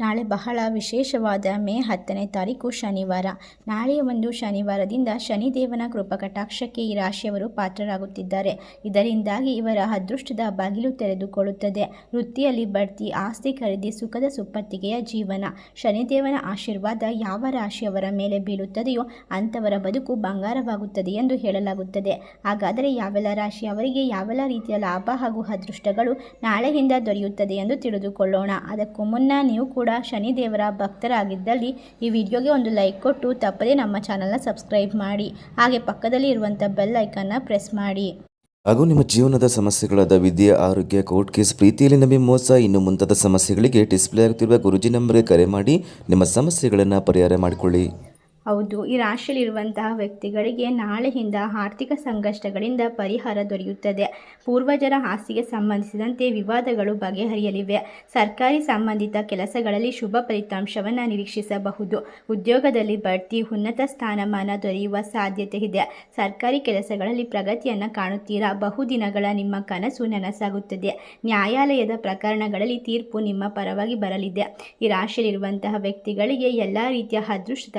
ನಾಳೆ ಬಹಳ ವಿಶೇಷವಾದ ಮೇ ಹತ್ತನೇ ತಾರೀಕು ಶನಿವಾರ. ನಾಳೆಯ ಒಂದು ಶನಿವಾರದಿಂದ ಶನಿದೇವನ ಕೃಪಕಟಾಕ್ಷಕ್ಕೆ ಈ ರಾಶಿಯವರು ಪಾತ್ರರಾಗುತ್ತಿದ್ದಾರೆ. ಇದರಿಂದಾಗಿ ಇವರ ಅದೃಷ್ಟದ ಬಾಗಿಲು ತೆರೆದುಕೊಳ್ಳುತ್ತದೆ. ವೃತ್ತಿಯಲ್ಲಿ ಬಡ್ತಿ, ಆಸ್ತಿ ಖರೀದಿ, ಸುಖದ ಸುಪ್ಪತ್ತಿಗೆಯ ಜೀವನ. ಶನಿದೇವನ ಆಶೀರ್ವಾದ ಯಾವ ರಾಶಿಯವರ ಮೇಲೆ ಬೀಳುತ್ತದೆಯೋ ಅಂಥವರ ಬದುಕು ಬಂಗಾರವಾಗುತ್ತದೆ ಎಂದು ಹೇಳಲಾಗುತ್ತದೆ. ಹಾಗಾದರೆ ಯಾವೆಲ್ಲ ರಾಶಿಯವರಿಗೆ ಯಾವೆಲ್ಲ ರೀತಿಯ ಲಾಭ ಹಾಗೂ ಅದೃಷ್ಟಗಳು ನಾಳೆಯಿಂದ ದೊರೆಯುತ್ತದೆ ಎಂದು ತಿಳಿದುಕೊಳ್ಳೋಣ. ಅದಕ್ಕೂ ಮುನ್ನ ನೀವು ಶನಿದೇವರ ಭಕ್ತರಾಗಿದ್ದಲ್ಲಿ ಈ ವಿಡಿಯೋಗೆ ಒಂದು ಲೈಕ್ ಕೊಟ್ಟು ತಪ್ಪದೇ ನಮ್ಮ ಚಾನಲ್ನ ಸಬ್ಸ್ಕ್ರೈಬ್ ಮಾಡಿ. ಹಾಗೆ ಪಕ್ಕದಲ್ಲಿ ಇರುವಂಥ ಬೆಲ್ ಐಕನ್ನ ಪ್ರೆಸ್ ಮಾಡಿ. ಹಾಗೂ ನಿಮ್ಮ ಜೀವನದ ಸಮಸ್ಯೆಗಳಾದ ವಿದ್ಯೆ, ಆರೋಗ್ಯ, ಕೋರ್ಟ್ ಕೇಸ್, ಪ್ರೀತಿಯಲ್ಲಿ ನಂಬಿ ಮೋಸ, ಇನ್ನು ಮುಂತಾದ ಸಮಸ್ಯೆಗಳಿಗೆ ಡಿಸ್ಪ್ಲೇ ಆಗುತ್ತಿರುವ ಗುರುಜಿ ನಂಬರ್ಗೆ ಕರೆ ಮಾಡಿ ನಿಮ್ಮ ಸಮಸ್ಯೆಗಳನ್ನು ಪರಿಹಾರ ಮಾಡಿಕೊಳ್ಳಿ. ಹೌದು, ಈ ರಾಶಿಯಲ್ಲಿರುವಂತಹ ವ್ಯಕ್ತಿಗಳಿಗೆ ನಾಳೆಯಿಂದ ಆರ್ಥಿಕ ಸಂಕಷ್ಟಗಳಿಂದ ಪರಿಹಾರ ದೊರೆಯುತ್ತದೆ. ಪೂರ್ವಜರ ಆಸ್ತಿಗೆ ಸಂಬಂಧಿಸಿದಂತೆ ವಿವಾದಗಳು ಬಗೆಹರಿಯಲಿವೆ. ಸರ್ಕಾರಿ ಸಂಬಂಧಿತ ಕೆಲಸಗಳಲ್ಲಿ ಶುಭ ಫಲಿತಾಂಶವನ್ನು ನಿರೀಕ್ಷಿಸಬಹುದು. ಉದ್ಯೋಗದಲ್ಲಿ ಬಡ್ತಿ, ಉನ್ನತ ಸ್ಥಾನಮಾನ ದೊರೆಯುವ ಸಾಧ್ಯತೆ ಇದೆ. ಸರ್ಕಾರಿ ಕೆಲಸಗಳಲ್ಲಿ ಪ್ರಗತಿಯನ್ನು ಕಾಣುತ್ತೀರಾ? ಬಹುದಿನಗಳ ನಿಮ್ಮ ಕನಸು ನನಸಾಗುತ್ತದೆ. ನ್ಯಾಯಾಲಯದ ಪ್ರಕರಣಗಳಲ್ಲಿ ತೀರ್ಪು ನಿಮ್ಮ ಪರವಾಗಿ ಬರಲಿದೆ. ಈ ರಾಶಿಯಲ್ಲಿರುವಂತಹ ವ್ಯಕ್ತಿಗಳಿಗೆ ಎಲ್ಲ ರೀತಿಯ ಅದೃಷ್ಟದ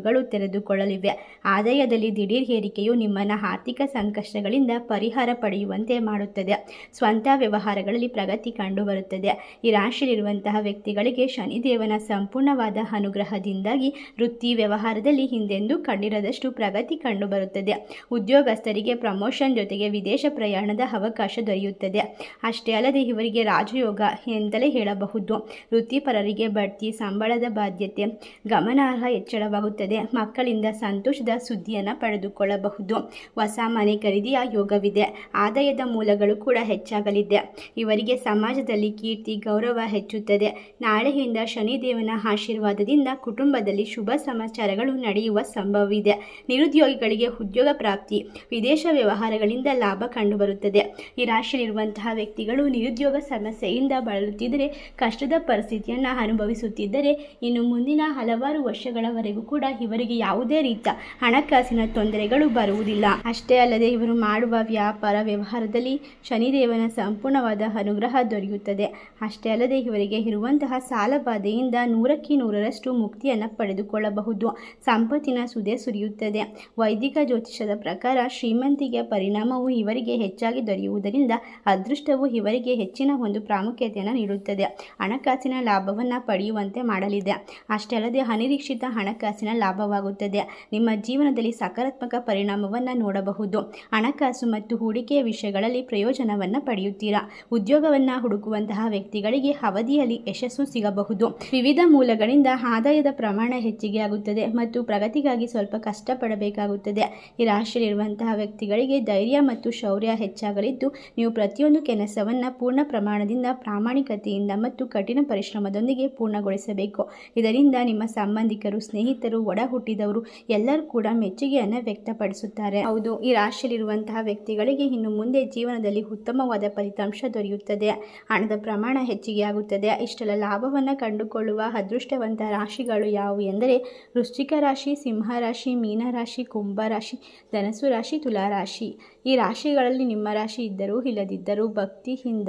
ಬಾಗಿಲುಗಳು ತೆರೆದುಕೊಳ್ಳಲಿವೆ. ಆದಾಯದಲ್ಲಿ ದಿಢೀರ್ ಏರಿಕೆಯು ನಿಮ್ಮನ್ನು ಆರ್ಥಿಕ ಸಂಕಷ್ಟಗಳಿಂದ ಪರಿಹಾರ ಪಡೆಯುವಂತೆ ಮಾಡುತ್ತದೆ. ಸ್ವಂತ ವ್ಯವಹಾರಗಳಲ್ಲಿ ಪ್ರಗತಿ ಕಂಡುಬರುತ್ತದೆ. ಈ ರಾಶಿಯಲ್ಲಿರುವಂತಹ ವ್ಯಕ್ತಿಗಳಿಗೆ ಶನಿದೇವನ ಸಂಪೂರ್ಣವಾದ ಅನುಗ್ರಹದಿಂದಾಗಿ ವೃತ್ತಿ ವ್ಯವಹಾರದಲ್ಲಿ ಹಿಂದೆಂದೂ ಕಂಡಿರದಷ್ಟು ಪ್ರಗತಿ ಕಂಡುಬರುತ್ತದೆ. ಉದ್ಯೋಗಸ್ಥರಿಗೆ ಪ್ರಮೋಷನ್ ಜೊತೆಗೆ ವಿದೇಶ ಪ್ರಯಾಣದ ಅವಕಾಶ ದೊರೆಯುತ್ತದೆ. ಅಷ್ಟೇ ಅಲ್ಲದೆ ಇವರಿಗೆ ರಾಜಯೋಗ ಎಂತಲೇ ಹೇಳಬಹುದು. ವೃತ್ತಿಪರರಿಗೆ ಬಡ್ತಿ, ಸಂಬಳದ ಬಾಧ್ಯತೆ, ಗಮನಾರ್ಹ ಹೆಚ್ಚಳವಾಗುತ್ತದೆ. ಮಕ್ಕಳಿಂದ ಸಂತೋಷದ ಸುದ್ದಿಯನ್ನು ಪಡೆದುಕೊಳ್ಳಬಹುದು. ಹೊಸ ಮನೆ ಖರೀದಿಯ ಯೋಗವಿದೆ. ಆದಾಯದ ಮೂಲಗಳು ಕೂಡ ಹೆಚ್ಚಾಗಲಿದೆ. ಇವರಿಗೆ ಸಮಾಜದಲ್ಲಿ ಕೀರ್ತಿ, ಗೌರವ ಹೆಚ್ಚುತ್ತದೆ. ನಾಳೆಯಿಂದ ಶನಿದೇವನ ಆಶೀರ್ವಾದದಿಂದ ಕುಟುಂಬದಲ್ಲಿ ಶುಭ ಸಮಾಚಾರಗಳು ನಡೆಯುವ ಸಂಭವವಿದೆ. ನಿರುದ್ಯೋಗಿಗಳಿಗೆ ಉದ್ಯೋಗ ಪ್ರಾಪ್ತಿ, ವಿದೇಶ ವ್ಯವಹಾರಗಳಿಂದ ಲಾಭ ಕಂಡುಬರುತ್ತದೆ. ಈ ರಾಶಿಯಲ್ಲಿರುವಂತಹ ವ್ಯಕ್ತಿಗಳು ನಿರುದ್ಯೋಗ ಸಮಸ್ಯೆಯಿಂದ ಬಳಲುತ್ತಿದ್ದರೆ, ಕಷ್ಟದ ಪರಿಸ್ಥಿತಿಯನ್ನು ಅನುಭವಿಸುತ್ತಿದ್ದರೆ, ಇನ್ನು ಮುಂದಿನ ಹಲವಾರು ವರ್ಷಗಳವರೆಗೂ ಕೂಡ ಇವರಿಗೆ ಯಾವುದೇ ರೀತಿಯ ಹಣಕಾಸಿನ ತೊಂದರೆಗಳು ಬರುವುದಿಲ್ಲ. ಅಷ್ಟೇ ಅಲ್ಲದೆ ಇವರು ಮಾಡುವ ವ್ಯಾಪಾರ ವ್ಯವಹಾರದಲ್ಲಿ ಶನಿದೇವನ ಸಂಪೂರ್ಣವಾದ ಅನುಗ್ರಹ ದೊರೆಯುತ್ತದೆ. ಅಷ್ಟೇ ಅಲ್ಲದೆ ಇವರಿಗೆ ಇರುವಂತಹ ಸಾಲಬಾಧೆಯಿಂದ ನೂರಕ್ಕೆ ನೂರರಷ್ಟು ಮುಕ್ತಿಯನ್ನು ಪಡೆದುಕೊಳ್ಳಬಹುದು. ಸಂಪತ್ತಿನ ಸುದೆ ಸುರಿಯುತ್ತದೆ. ವೈದಿಕ ಜ್ಯೋತಿಷದ ಪ್ರಕಾರ ಶ್ರೀಮಂತಿಗೆ ಪರಿಣಾಮವು ಇವರಿಗೆ ಹೆಚ್ಚಾಗಿ ದೊರೆಯುವುದರಿಂದ ಅದೃಷ್ಟವು ಇವರಿಗೆ ಹೆಚ್ಚಿನ ಒಂದು ಪ್ರಾಮುಖ್ಯತೆಯನ್ನು ನೀಡುತ್ತದೆ. ಹಣಕಾಸಿನ ಲಾಭವನ್ನು ಪಡೆಯುವಂತೆ ಮಾಡಲಿದೆ. ಅಷ್ಟೇ ಅಲ್ಲದೆ ಅನಿರೀಕ್ಷಿತ ಹಣಕಾಸಿನ ಲಾಭವಾಗುತ್ತದೆ. ನಿಮ್ಮ ಜೀವನದಲ್ಲಿ ಸಕಾರಾತ್ಮಕ ಪರಿಣಾಮವನ್ನು ನೋಡಬಹುದು. ಹಣಕಾಸು ಮತ್ತು ಹೂಡಿಕೆಯ ವಿಷಯಗಳಲ್ಲಿ ಪ್ರಯೋಜನವನ್ನು ಪಡೆಯುತ್ತೀರಾ? ಉದ್ಯೋಗವನ್ನು ಹುಡುಕುವಂತಹ ವ್ಯಕ್ತಿಗಳಿಗೆ ಅವಧಿಯಲ್ಲಿ ಯಶಸ್ಸು ಸಿಗಬಹುದು. ವಿವಿಧ ಮೂಲಗಳಿಂದ ಆದಾಯದ ಪ್ರಮಾಣ ಹೆಚ್ಚಿಗೆ ಆಗುತ್ತದೆ ಮತ್ತು ಪ್ರಗತಿಗಾಗಿ ಸ್ವಲ್ಪ ಕಷ್ಟಪಡಬೇಕಾಗುತ್ತದೆ. ಈ ರಾಶಿಯಲ್ಲಿರುವಂತಹ ವ್ಯಕ್ತಿಗಳಿಗೆ ಧೈರ್ಯ ಮತ್ತು ಶೌರ್ಯ ಹೆಚ್ಚಾಗಲಿದ್ದು, ನೀವು ಪ್ರತಿಯೊಂದು ಕೆಲಸವನ್ನು ಪೂರ್ಣ ಪ್ರಮಾಣದಿಂದ ಪ್ರಾಮಾಣಿಕತೆಯಿಂದ ಮತ್ತು ಕಠಿಣ ಪರಿಶ್ರಮದೊಂದಿಗೆ ಪೂರ್ಣಗೊಳಿಸಬೇಕು. ಇದರಿಂದ ನಿಮ್ಮ ಸಂಬಂಧಿಕರು, ಸ್ನೇಹಿತರು ಒಡ ಹುಟ್ಟಿದವರು ಎಲ್ಲರೂ ಕೂಡ ಮೆಚ್ಚುಗೆಯನ್ನು ವ್ಯಕ್ತಪಡಿಸುತ್ತಾರೆ. ಹೌದು, ಈ ರಾಶಿಯಲ್ಲಿರುವಂತಹ ವ್ಯಕ್ತಿಗಳಿಗೆ ಇನ್ನು ಮುಂದೆ ಜೀವನದಲ್ಲಿ ಉತ್ತಮವಾದ ಫಲಿತಾಂಶ ದೊರೆಯುತ್ತದೆ. ಹಣದ ಪ್ರಮಾಣ ಹೆಚ್ಚಿಗೆ ಆಗುತ್ತದೆ ಇಷ್ಟೆಲ್ಲ ಲಾಭವನ್ನು ಕಂಡುಕೊಳ್ಳುವ ಅದೃಷ್ಟವಂತ ರಾಶಿಗಳು ಯಾವುವು ಎಂದರೆ ವೃಶ್ಚಿಕ ರಾಶಿ, ಸಿಂಹ ರಾಶಿ, ಮೀನ ರಾಶಿ, ಕುಂಭ ರಾಶಿ ಧನಸು ರಾಶಿ, ತುಲಾ ರಾಶಿ. ಈ ರಾಶಿಗಳಲ್ಲಿ ನಿಮ್ಮ ರಾಶಿ ಇದ್ದರೂ ಇಲ್ಲದಿದ್ದರೂ ಭಕ್ತಿಯಿಂದ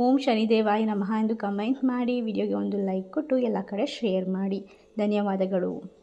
ಓಂ ಶನಿದೇವಾಯ ನಮಃ ಎಂದು ಕಮೆಂಟ್ ಮಾಡಿ. ವಿಡಿಯೋಗೆ ಒಂದು ಲೈಕ್ ಕೊಟ್ಟು ಎಲ್ಲ ಕಡೆ ಶೇರ್ ಮಾಡಿ. ಧನ್ಯವಾದಗಳು.